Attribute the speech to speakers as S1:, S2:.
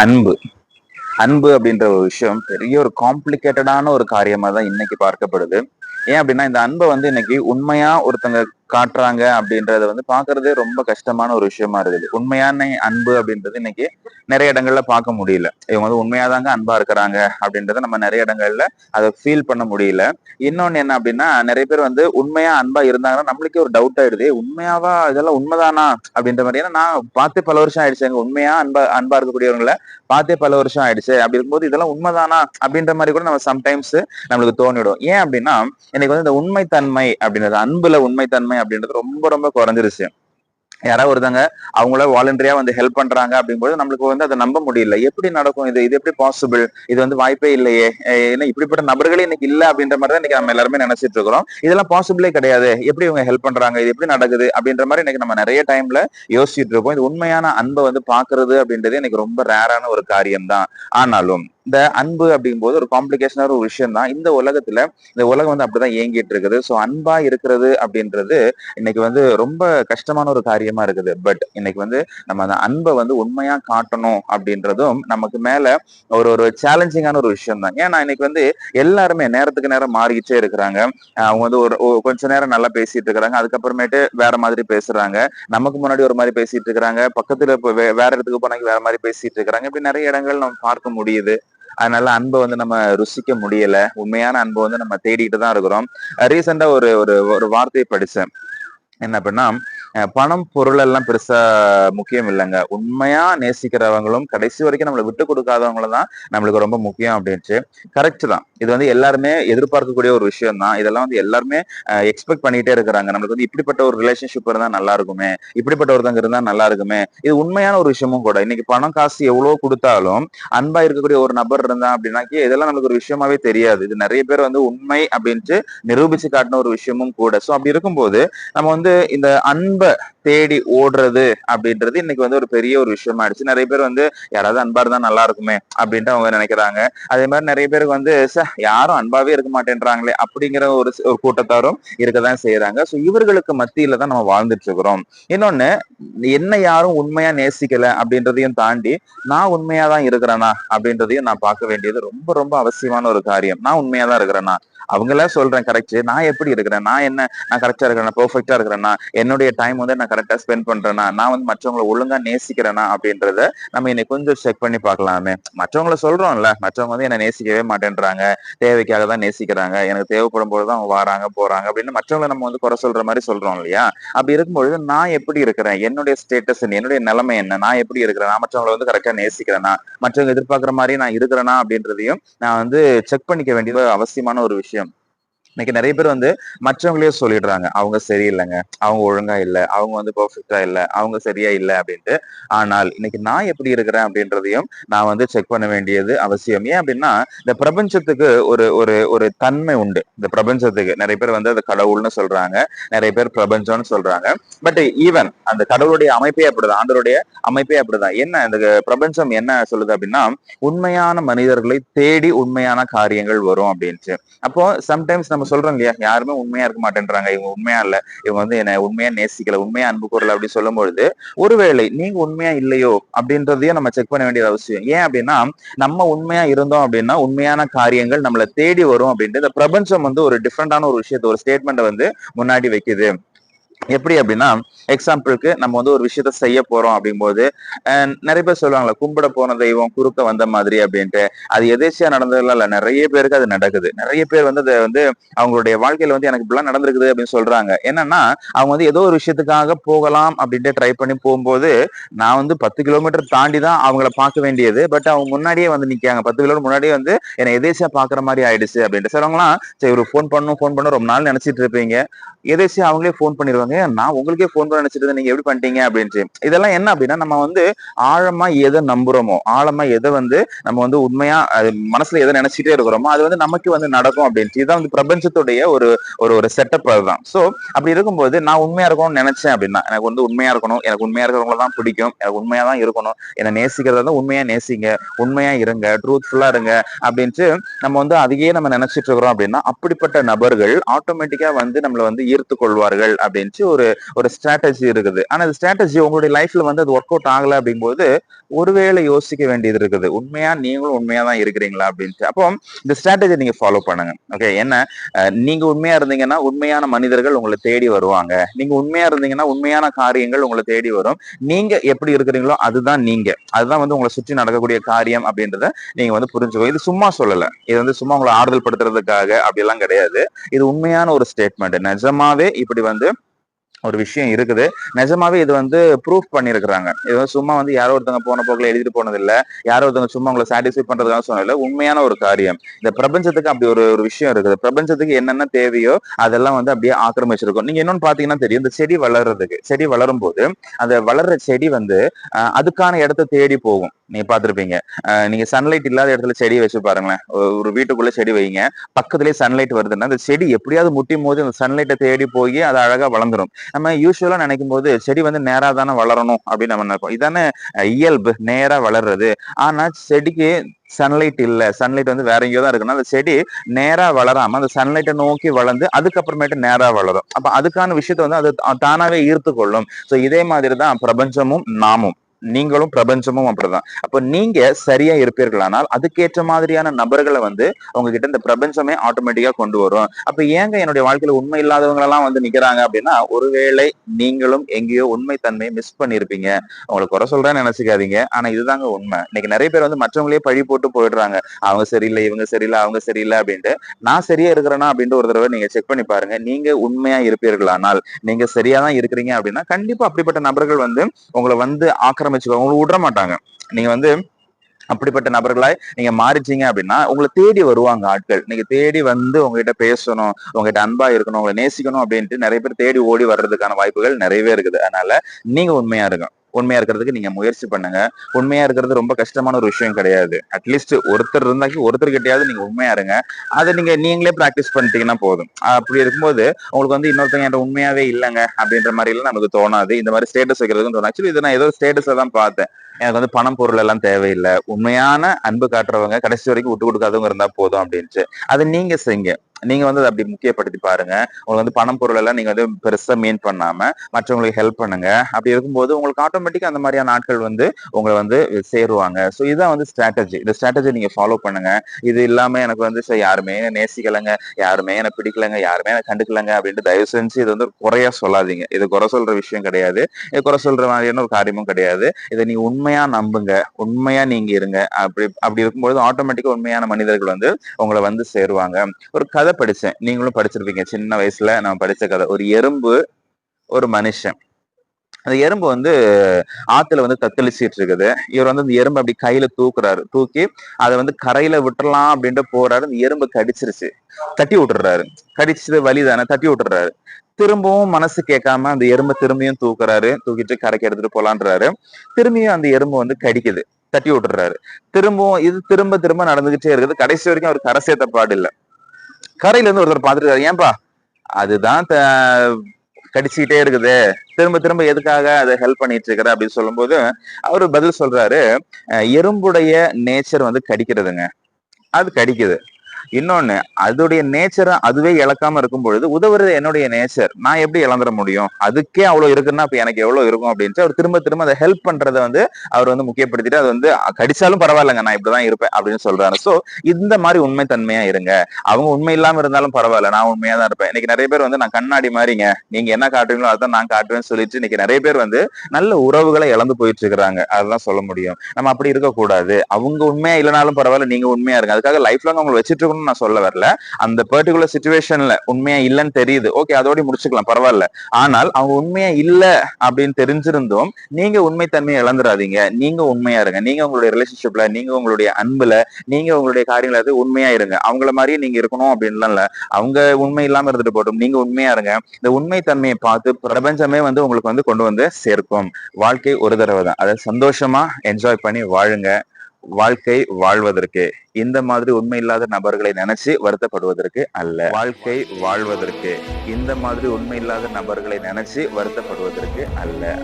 S1: அன்பு. அன்பு அப்படின்ற ஒரு விஷயம் பெரிய ஒரு காம்ப்ளிகேட்டடான ஒரு காரியமா தான் இன்னைக்கு பார்க்கப்படுது. ஏன் அப்படின்னா இந்த அன்பை வந்து இன்னைக்கு உண்மையா ஒருத்தங்க காட்டுறாங்க அப்படின்றத வந்து பாக்குறதே ரொம்ப கஷ்டமான ஒரு விஷயமா இருக்குது. உண்மையான அன்பு அப்படின்றது இன்னைக்கு நிறைய இடங்கள்ல பார்க்க முடியல. இவங்க வந்து உண்மையாதாங்க அன்பா இருக்கிறாங்க அப்படின்றத நம்ம நிறைய இடங்கள்ல அதை ஃபீல் பண்ண முடியல. இன்னொன்னு என்ன அப்படின்னா நிறைய பேர் வந்து உண்மையா அன்பா இருந்தாங்கன்னா நம்மளுக்கே ஒரு டவுட் ஆயிடுது. உண்மையாவா? இதெல்லாம் உண்மைதானா? அப்படின்ற மாதிரி. ஏன்னா நான் பார்த்தே பல வருஷம் ஆயிடுச்சு. எங்க உண்மையா அன்பா அன்பா இருக்கக்கூடியவங்களை பார்த்தே பல வருஷம் ஆயிடுச்சு. அப்படி இருக்கும்போது இதெல்லாம் உண்மைதானா? அப்படின்ற மாதிரி கூட நம்ம சம்டைம்ஸ் நம்மளுக்கு தோணிடும். ஏன் அப்படின்னா எனக்கு வந்து இந்த உண்மைத்தன்மை அப்படின்றது அன்புல உண்மைத்தன்மை அப்படின்றது ரொம்ப ரொம்ப குறைஞ்சிருச்சு யாராவது ஒருத்தங்க அவங்கள வாலண்டரியா வந்து ஹெல்ப் பண்றாங்க அப்படிங்கும்போது நம்மளுக்கு வந்து அதை நம்ப முடியல. எப்படி நடக்கும் இது? இது எப்படி பாசிபிள் இது வந்து வாய்ப்பே இல்லையே. ஏன்னா இப்படிப்பட்ட நபர்களே இன்னைக்கு இல்ல அப்படின்ற மாதிரி தான் இன்னைக்கு நம்ம எல்லாருமே நினைச்சிட்டு இருக்கிறோம். இதெல்லாம் பாசிபிளே கிடையாது. எப்படி இவங்க ஹெல்ப் பண்றாங்க? இது எப்படி நடக்குது? அப்படின்ற மாதிரி இன்னைக்கு நம்ம நிறைய டைம்ல யோசிச்சுட்டு இருக்கோம். இது உண்மையான அன்பை வந்து பாக்குறது அப்படின்றது எனக்கு ரொம்ப ரேரான ஒரு காரியம் தான் ஆனாலும் இந்த அன்பு அப்படிங்கும்போது ஒரு காம்ப்ளிகேஷனான ஒரு விஷயம் தான் இந்த உலகத்துல இந்த உலகம் வந்து அப்படிதான் இயங்கிட்டு இருக்குது. ஸோ அன்பா இருக்கிறது அப்படின்றது இன்னைக்கு வந்து ரொம்ப கஷ்டமான ஒரு காரியமா இருக்குது. பட் இன்னைக்கு வந்து நம்ம அந்த அன்பை வந்து உண்மையா காட்டணும் அப்படின்றதும் நமக்கு மேல ஒரு ஒரு சேலஞ்சிங்கான ஒரு விஷயம் தான் ஏன்னா இன்னைக்கு வந்து எல்லாருமே நேரத்துக்கு நேரம் மாறிக்கிட்டே இருக்கிறாங்க. அவங்க வந்து ஒரு கொஞ்ச நேரம் நல்லா பேசிட்டு இருக்கிறாங்க. அதுக்கப்புறமேட்டு வேற மாதிரி பேசுறாங்க. நமக்கு முன்னாடி ஒரு மாதிரி பேசிட்டு இருக்கிறாங்க. பக்கத்துல இப்போ வே- வேற இடத்துக்கு போனாங்க வேற மாதிரி பேசிட்டு இருக்கிறாங்க. இப்படி நிறைய இடங்கள் நம்ம பார்க்க முடியுது. அதனால அன்பை வந்து நம்ம ருசிக்க முடியல. உண்மையான அன்பை வந்து நம்ம தேடிக்கிட்டு தான் இருக்கிறோம் ரீசெண்டா ஒரு ஒரு ஒரு வார்த்தையை படிச்சேன். என்ன அப்படின்னா பணம் பொருள் எல்லாம் பெருசா முக்கியம் இல்லைங்க. உண்மையா நேசிக்கிறவங்களும் கடைசி வரைக்கும் நம்மளை விட்டு கொடுக்காதவங்களும் தான் நம்மளுக்கு ரொம்ப முக்கியம் அப்படின்ட்டு. கரெக்ட் தான். இது வந்து எல்லாருமே எதிர்பார்க்கக்கூடிய ஒரு விஷயம் தான். இதெல்லாம் வந்து எல்லாருமே எக்ஸ்பெக்ட் பண்ணிட்டே இருக்கிறாங்க. நம்மளுக்கு வந்து இப்படிப்பட்ட ஒரு ரிலேஷன்ஷிப் இருந்தா நல்லா இருக்குமே. இப்படிப்பட்ட ஒருத்தங்க இருந்தா நல்லா இருக்குமே. இது உண்மையான ஒரு விஷயமும் கூட. இன்னைக்கு பணம் காசு எவ்வளவு கொடுத்தாலும் அன்பா இருக்கக்கூடிய ஒரு நபர் இருந்தா அப்படின்னாக்கி இதெல்லாம் நமக்கு ஒரு விஷயமாவே தெரியாது. இது நிறைய பேர் வந்து உண்மை அப்படின்ட்டு நிரூபிச்சு காட்டின ஒரு விஷயமும் கூட. சோ அப்படி இருக்கும்போது நம்ம வந்து இந்த அன்பு தேடி ஓடுறது அப்படின்றது இன்னைக்கு வந்து ஒரு பெரிய ஒரு விஷயமா ஆயிடுச்சு. நிறைய பேர் வந்து யாராவது அன்பா இருந்தா நல்லா இருக்குமே அப்படின்ட்டு அவங்க நினைக்கிறாங்க. அதே மாதிரி நிறைய பேருக்கு வந்து யாரும் அன்பாவே இருக்க மாட்டேன்றாங்களே அப்படிங்கிற ஒரு ஒரு கூட்டத்தாரும் இருக்கதான் செய்யறாங்க சோ இவர்களுக்கு மத்தியில தான் நம்ம வாழ்ந்துட்டு இருக்கிறோம். இன்னொன்னு என்ன யாரும் உண்மையா நேசிக்கல அப்படின்றதையும் தாண்டி நான் உண்மையா தான் இருக்கிறேனா அப்படின்றதையும் நான் பார்க்க வேண்டியது ரொம்ப ரொம்ப அவசியமான ஒரு காரியம். நான் உண்மையா தான் இருக்கிறேனா அவங்கள சொல்றேன் கரெக்ட் நான் எப்படி இருக்கிறேன்? நான் என்ன நான் கரெக்டா இருக்கிறேன்? பெர்ஃபெக்டா இருக்கிறேன்னா? என்னுடைய டைம் வந்து நான் கரெக்டா ஸ்பெண்ட் பண்றேன்னா? நான் வந்து மற்றவங்களை ஒழுங்கா நேசிக்கிறேனா? அப்படின்றத நம்ம இன்னைக்கு கொஞ்சம் செக் பண்ணி பார்க்கலாமே. மற்றவங்கள சொல்றோம்ல மற்றவங்க வந்து என்ன நேசிக்கவே மாட்டேன்றாங்க. தேவைக்காக தான் நேசிக்கிறாங்க. எனக்கு தேவைப்படும் போது தான் அவங்க வராங்க போறாங்க அப்படின்னு மற்றவங்களை நம்ம வந்து குறை சொல்ற மாதிரி சொல்றோம் இல்லையா? அப்படி இருக்கும்பொழுது நான் எப்படி இருக்கிறேன்? என்னுடைய ஸ்டேட்டஸ் என்னுடைய நிலைமை என்ன? நான் எப்படி இருக்கிறேன்? நான் மற்றவங்களை வந்து கரெக்டா நேசிக்கிறேனா? மற்றவங்க எதிர்பார்க்குற மாதிரி நான் இருக்கிறேனா? அப்படின்றதையும் நான் வந்து செக் பண்ணிக்க வேண்டியது அவசியமான ஒரு விஷயம். இன்னைக்கு நிறைய பேர் வந்து மற்றவங்களே சொல்லிடுறாங்க. அவங்க சரியில்லைங்க. அவங்க ஒழுங்கா இல்ல. அவங்க வந்து பெர்ஃபெக்டா இல்ல. அவங்க சரியா இல்ல அப்படின்ட்டு. ஆனால் இன்னைக்கு நான் எப்படி இருக்கிறேன் அப்படின்றதையும் நான் வந்து செக் பண்ண வேண்டியது அவசியம். ஏன் அப்படின்னா இந்த பிரபஞ்சத்துக்கு ஒரு ஒரு ஒரு தன்மை உண்டு. இந்த பிரபஞ்சத்துக்கு நிறைய பேர் வந்து அது கடவுள்னு சொல்றாங்க. நிறைய பேர் பிரபஞ்சம்னு சொல்றாங்க. பட் ஈவன் அந்த கடவுளுடைய அமைப்பே அப்படிதான். ஆண்டருடைய அமைப்பே அப்படிதான். என்ன இந்த பிரபஞ்சம் என்ன சொல்லுது அப்படின்னா உண்மையான மனிதர்களை தேடி உண்மையான காரியங்கள் வரும் அப்படின்ட்டு. அப்போ சம்டைம்ஸ் நம்ம சொல்றோம் இல்லையா யாருமே உண்மையா இருக்க மாட்டேன்றாங்க. இவங்க உண்மையா இல்ல. இவங்க வந்து என்ன உண்மையா நேசிக்கல உண்மையா அன்பு கூறல அப்படி சொல்லும் பொழுது ஒருவேளை நீங்க உண்மையா இல்லையோ? அப்படின்றதையும் நம்ம செக் பண்ண வேண்டியது அவசியம். ஏன் அப்படின்னா நம்ம உண்மையா இருந்தோம் அப்படின்னா உண்மையான காரியங்கள் நம்மளை தேடி வரும் அப்படின்ட்டு இந்த பிரபஞ்சம் வந்து ஒரு டிஃப்ரெண்டான ஒரு விஷயத்த ஒரு ஸ்டேட்மெண்ட் வந்து முன்னாடி வைக்குது. எப்படி அப்படின்னா எக்ஸாம்பிளுக்கு நம்ம வந்து ஒரு விஷயத்த செய்ய போறோம் அப்படிங்கும்போது நிறைய பேர் சொல்லுவாங்களா கும்பிட போன தெய்வம் குறுக்க வந்த மாதிரி அப்படின்ட்டு. அது எதேச்சியா நடந்ததுல இல்ல. நிறைய பேருக்கு அது நடக்குது. நிறைய பேர் வந்து அதை வந்து அவங்களுடைய வாழ்க்கையில வந்து எனக்கு இப்படிலாம் நடந்திருக்குது அப்படின்னு சொல்றாங்க. என்னன்னா அவங்க வந்து ஏதோ ஒரு விஷயத்துக்காக போகலாம் அப்படின்ட்டு ட்ரை பண்ணி போகும்போது நான் வந்து பத்து கிலோமீட்டர் தாண்டி தான் அவங்கள பார்க்க வேண்டியது. பட் அவங்க முன்னாடியே வந்து நிக்காங்க பத்து கிலோமீட்டர் முன்னாடியே வந்து என்னை எதேச்சியா பாக்குற மாதிரி ஆயிடுச்சு அப்படின்ட்டு. சிலவங்களாம் சரி ஒரு ஃபோன் பண்ணும் ஃபோன் பண்ணும் ரொம்ப நாள் நினைச்சிட்டு இருப்பீங்க. எதேச்சியா அவங்களே ஃபோன் பண்ணிடுவாங்க. நான் உங்களுக்கே ஃபோன் பண்ண நினைச்சிட்டு நீங்க எப்படி பண்ணிட்டீங்க அப்படின்ட்டு. இதெல்லாம் என்ன அப்படின்னா நம்ம வந்து ஆழமா எதை நம்புறோமோ ஆழமா எதை வந்து நம்ம வந்து உண்மையா மனசுல எதை நினைச்சிட்டே இருக்கிறோமோ அது வந்து நமக்கு வந்து நடக்கும் அப்படின்ட்டு. இதுதான் வந்து பிரபஞ்சத்துடைய ஒரு ஒரு ஒரு செட்டப் அதுதான். சோ அப்படி இருக்கும்போது நான் உண்மையா இருக்கணும்னு நினைச்சேன் அப்படின்னா எனக்கு வந்து உண்மையா இருக்கணும். எனக்கு உண்மையா இருக்கிறவங்கள தான் பிடிக்கும். எனக்கு உண்மையா தான் இருக்கணும். என்னை நேசிக்கிறதா தான் உண்மையா நேசிங்க. உண்மையா இருங்க. ட்ரூத்ஃபுல்லா இருங்க அப்படின்ட்டு நம்ம வந்து அதையே நம்ம நினைச்சிட்டு இருக்கிறோம் அப்படின்னா அப்படிப்பட்ட நபர்கள் ஆட்டோமேட்டிக்கா வந்து நம்மளை வந்து ஈர்த்து கொள்வார்கள் அப்படின்ட்டு ஒரு ஒரு ஸ்ட்ராட்டஜி இருக்குது. ஆனா அந்த ஸ்ட்ராட்டஜி உங்களுடைய லைஃப்ல வந்து அது ஒர்க் அவுட் ஆகல அப்படிங்கும்போது ஒருவேளை யோசிக்க வேண்டியது இருக்குது. உண்மையா நீங்களும் உண்மையா தான் இருக்கிறீங்களா அப்படின்ட்டு. அப்போ இந்த ஸ்ட்ராட்டஜி நீங்க ஃபாலோ பண்ணுங்க. ஓகே என்ன? நீங்க உண்மையா இருந்தீங்கன்னா உண்மையான மனிதர்கள் உங்களை தேடி வருவாங்க. நீங்க உண்மையா இருந்தீங்கன்னா உண்மையான காரியங்கள் உங்களை தேடி வரும். நீங்க எப்படி இருக்கிறீங்களோ அதுதான் நீங்க. அதுதான் வந்து உங்களை சுற்றி நடக்கக்கூடிய காரியம் அப்படின்றத நீங்க வந்து புரிஞ்சுக்கோ. இது சும்மா சொல்லல. இது வந்து சும்மா உங்களை ஆறுதல் படுத்துறதுக்காக அப்படிலாம் கிடையாது. இது உண்மையான ஒரு ஸ்டேட்மெண்ட் நிஜமாவே இப்படி வந்து ஒரு விஷயம் இருக்குது. நிஜமாவே இது வந்து ப்ரூஃப் பண்ணியிருக்கிறாங்க இது வந்து சும்மா வந்து யாரோ ஒருத்தவங்க போன போக்கில் எழுதிட்டு போனது இல்ல யாரோ ஒருத்தவங்க சும்மா உங்களை சாட்டிஸ்ஃபை பண்றதுக்காக சொன்னதில்ல. உண்மையான ஒரு காரியம். இந்த பிரபஞ்சத்துக்கு அப்படி ஒரு ஒரு விஷயம் இருக்குது. பிரபஞ்சத்துக்கு என்னென்ன தேவையோ அதெல்லாம் வந்து அப்படியே ஆக்கிரமிச்சிருக்கும். நீங்க இன்னொன்னு பாத்தீங்கன்னா தெரியும். இந்த செடி வளர்றதுக்கு செடி வளரும் போது அந்த வளர்ற செடி வந்து அதுக்கான இடத்த தேடி போகும். நீங்க பாத்திருப்பீங்க நீங்க சன்லைட் இல்லாத இடத்துல செடியை வச்சு பாருங்களேன். ஒரு- வீட்டுக்குள்ள செடி வைங்க. பக்கத்துலயே சன்லைட் வருதுன்னா அந்த செடி எப்படியாவது முட்டும் போது அந்த சன்லைட்டை தேடி போய் அது அழகா வளர்ந்துடும் நம்ம யூஸ்வலா நினைக்கும் போது செடி வந்து நேரா தானே வளரணும் அப்படின்னு நம்ம நினைப்போம். இதானே இயல்பு நேரா வளர்றது. ஆனா செடிக்கு சன்லைட் இல்லை சன்லைட் வந்து வேற எங்கேயோ தான் இருக்குன்னா அந்த செடி நேராக வளராம அந்த சன்லைட்டை நோக்கி வளர்ந்து அதுக்கப்புறமேட்டு நேராக வளரும். அப்போ அதுக்கான விஷயத்த வந்து அது தானாகவே ஈர்த்து கொள்ளும் ஸோ இதே மாதிரி தான் பிரபஞ்சமும் நாமும். நீங்களும் பிரபஞ்சமும் அப்படிதான். அப்ப நீங்க சரியா இருப்பீர்களானால் அதுக்கேற்ற மாதிரியான நபர்களை வந்து உங்ககிட்ட இந்த பிரபஞ்சமே ஆட்டோமேட்டிக்கா கொண்டு வரும். அப்ப ஏங்க என்னுடைய வாழ்க்கையில உண்மை இல்லாதவங்க எல்லாம் வந்து நிக்கிறாங்க அப்படின்னா ஒருவேளை நீங்களும் எங்கேயோ உண்மை தன்மையை மிஸ் பண்ணிருப்பீங்க. அவங்களை குறை சொல்றேன்னு நினைச்சுக்காதீங்க. ஆனா இதுதாங்க உண்மை. இன்னைக்கு நிறைய பேர் வந்து மற்றவங்களே பழி போட்டு போயிடுறாங்க. அவங்க சரியில்லை இவங்க சரியில்லை அவங்க சரியில்லை அப்படின்ட்டு. நான் சரியா இருக்கிறேனா அப்படின்ட்டு ஒரு தடவை நீங்க செக் பண்ணி பாருங்க. நீங்க உண்மையா இருப்பீர்களானால் நீங்க சரியா தான் இருக்கிறீங்க அப்படின்னா கண்டிப்பா அப்படிப்பட்ட நபர்கள் வந்து உங்களை வந்து ஆக்கிரமிச்சுக்கோ உங்களுக்கு விட மாட்டாங்க. நீங்க வந்து அப்படிப்பட்ட நபர்களாய் நீங்க மாறிச்சீங்க அப்படின்னா உங்களை தேடி வருவாங்க ஆட்கள். நீங்க தேடி வந்து உங்ககிட்ட பேசணும் உங்ககிட்ட அன்பா இருக்கணும் உங்களை நேசிக்கணும் அப்படின்ட்டு நிறைய பேர் தேடி ஓடி வர்றதுக்கான வாய்ப்புகள் நிறையவே இருக்குது. அதனால நீங்க உண்மையா இருக்கும் உண்மையா இருக்கிறதுக்கு நீங்க முயற்சி பண்ணுங்க. உண்மையா இருக்கிறது ரொம்ப கஷ்டமான ஒரு விஷயம் கிடையாது. அட்லீஸ்ட் ஒருத்தர் இருந்தாக்கி ஒருத்தர்கிட்டயாவது நீங்க உண்மையா இருங்க. அதை நீங்க நீங்களே பிராக்டிஸ் பண்ணிட்டீங்கன்னா போதும். அப்படி இருக்கும்போது உங்களுக்கு வந்து இன்னொருத்தங்க என்கிட்ட உண்மையாவே இல்லைங்க அப்படின்ற மாதிரி எல்லாம் நமக்கு தோணாது. இந்த மாதிரி ஸ்டேட்டஸ் வைக்கிறதுக்கும் தோணும் ஆக்சுவலி இதை நான் ஏதோ ஸ்டேட்டஸை தான் பார்த்தேன். எனக்கு வந்து பணம் பொருள் எல்லாம் தேவையில்லை. உண்மையான அன்பு காட்டுறவங்க கடைசி வரைக்கும் விட்டு கொடுக்காதவங்க இருந்தா போதும் அப்படின்ட்டு. அதை நீங்க செய்யுங்க. நீங்க வந்து அதை அப்படி முக்கியப்படுத்தி பாருங்க. உங்களுக்கு வந்து பணம் பொருள் எல்லாம் நீங்க வந்து பெருசா மீன் பண்ணாம மற்றவங்களுக்கு ஹெல்ப் பண்ணுங்க. அப்படி இருக்கும்போது உங்களுக்கு ஆட்டோமேட்டிக்கா அந்த மாதிரியான ஆட்கள் வந்து உங்களை வந்து சேருவாங்க. ஸோ இதுதான் வந்து ஸ்ட்ராட்டஜி இந்த ஸ்ட்ராட்டஜி நீங்க ஃபாலோ பண்ணுங்க. இது இல்லாம எனக்கு வந்து சரி யாருமே என்னை நேசிக்கலைங்க யாருமே எனக்கு பிடிக்கலங்க யாருமே எனக்கு கண்டுக்கலங்க அப்படின்ட்டு தயவு செஞ்சு இது வந்து குறையா சொல்லாதீங்க. இது குறை சொல்ற விஷயம் கிடையாது. இது குறை சொல்ற மாதிரியான ஒரு காரியமும் கிடையாது. இதை நீ உண்மையா நம்புங்க. உண்மையா நீங்க இருங்க. அப்படி அப்படி இருக்கும்போது ஆட்டோமேட்டிக்கா உண்மையான மனிதர்கள் வந்து உங்களை வந்து சேருவாங்க. ஒரு கதை படிச்சேன். நீங்களும் படிச்சிருப்பீங்க. சின்ன வயசுல நான் படிச்ச கதை. ஒரு எறும்பு ஒரு மனுஷன். அந்த எறும்பு வந்து ஆத்துல வந்து தத்தளிச்சிட்டு இருக்குது இவர் வந்து அந்த எறும்பு அப்படி கையில தூக்குறாரு. தூக்கி அதை வந்து கரையில விட்டுறலாம் அப்படின்ட்டு போறாரு. அந்த எறும்பு கடிச்சிருச்சு. தட்டி விட்டுறாரு. கடிச்சது வலி தானே. தட்டி விட்டுறாரு. திரும்பவும் மனசு கேட்காம அந்த எறும்பை திரும்பியும் தூக்குறாரு. தூக்கிட்டு கரைக்கு எடுத்துட்டு போலான்றாரு. திரும்பியும் அந்த எறும்பு வந்து கடிக்குது. தட்டி விட்டுறாரு. திரும்பவும் இது திரும்ப திரும்ப நடந்துகிட்டே இருக்குது. கடைசி வரைக்கும் அவர் கரை சேர்த்த பாடு இல்ல. கரையில இருந்து ஒருத்தர் பாத்துருக்காரு ஏன்பா? அதுதான் த- கடிச்சுக்கிட்டே இருக்குது. திரும்ப திரும்ப எதுக்காக அதை ஹெல்ப் பண்ணிட்டு இருக்கிற அப்படின்னு சொல்லும்போது அவரு பதில் சொல்றாரு எறும்புடைய நேச்சர் வந்து கடிக்கிறதுங்க. அது கடிக்குது. இன்னொன்னு அதோடைய நேச்சரை அதுவே இழக்காம இருக்கும் பொழுது உதவுறது என்னுடைய நேச்சர் நான் எப்படி இழந்துட முடியும்? அதுக்கே அவ்வளவு இருக்குன்னா இப்ப எனக்கு எவ்வளவு இருக்கும் அப்படின்ட்டு அவர் திரும்ப திரும்ப அதை ஹெல்ப் பண்றதை வந்து அவர் வந்து முக்கியப்படுத்திட்டு அது வந்து கடிச்சாலும் பரவாயில்லைங்க நான் இப்படிதான் இருப்பேன் அப்படின்னு சொல்றாரு. சோ இந்த மாதிரி உண்மை தன்மையா இருங்க. அவங்க உண்மை இல்லாம இருந்தாலும் பரவாயில்ல நான் உண்மையா தான் இருப்பேன். இன்னைக்கு நிறைய பேர் வந்து நான் கண்ணாடி மாதிரிங்க. நீங்க என்ன காட்டுறீங்களோ அதான் நான் காட்டுவேன்னு சொல்லிட்டு இன்னைக்கு நிறைய பேர் வந்து நல்ல உறவுகளை இழந்து போயிட்டு இருக்கிறாங்க. அதெல்லாம் சொல்ல முடியும். நம்ம அப்படி இருக்கக்கூடாது. அவங்க உண்மையா இல்லைனாலும் பரவாயில்ல நீங்க உண்மையா இருங்க. அதுக்காக லைஃப் லாங் அவங்களை வச்சுட்டு இருக்கணும்னு நான் சொல்ல வரல. அந்த பர்டிகுலர் சுச்சுவேஷன்ல உண்மையா இல்லைன்னு தெரியுது. ஓகே அதோட முடிச்சுக்கலாம் பரவாயில்ல. ஆனால் அவங்க உண்மையா இல்ல அப்படின்னு தெரிஞ்சிருந்தும் நீங்க உண்மை தன்மையை இழந்துடாதீங்க நீங்க உண்மையா இருங்க. நீங்க உங்களுடைய ரிலேஷன்ஷிப்ல நீங்க உங்களுடைய அன்புல நீங்க உங்களுடைய காரியங்கள அது உண்மையா இருங்க. அவங்கள மாதிரியே நீங்க இருக்கணும் அப்படின்லாம் இல்ல. அவங்க உண்மை இல்லாம இருந்துட்டு போட்டும் நீங்க உண்மையா இருங்க. இந்த உண்மை தன்மையை பார்த்து பிரபஞ்சமே வந்து உங்களுக்கு வந்து கொண்டு வந்து சேர்க்கும். வாழ்க்கை ஒரு தடவை தான் அதை சந்தோஷமா என்ஜாய் பண்ணி வாழுங்க. வாழ்க்கை வாழ்வதற்கு. இந்த மாதிரி உண்மை இல்லாத நபர்களை நினைச்சு வருத்தப்படுவதற்கு அல்ல. வாழ்க்கை வாழ்வதற்கு. இந்த மாதிரி உண்மை இல்லாத நபர்களை நினைச்சு வருத்தப்படுவதற்கு அல்ல.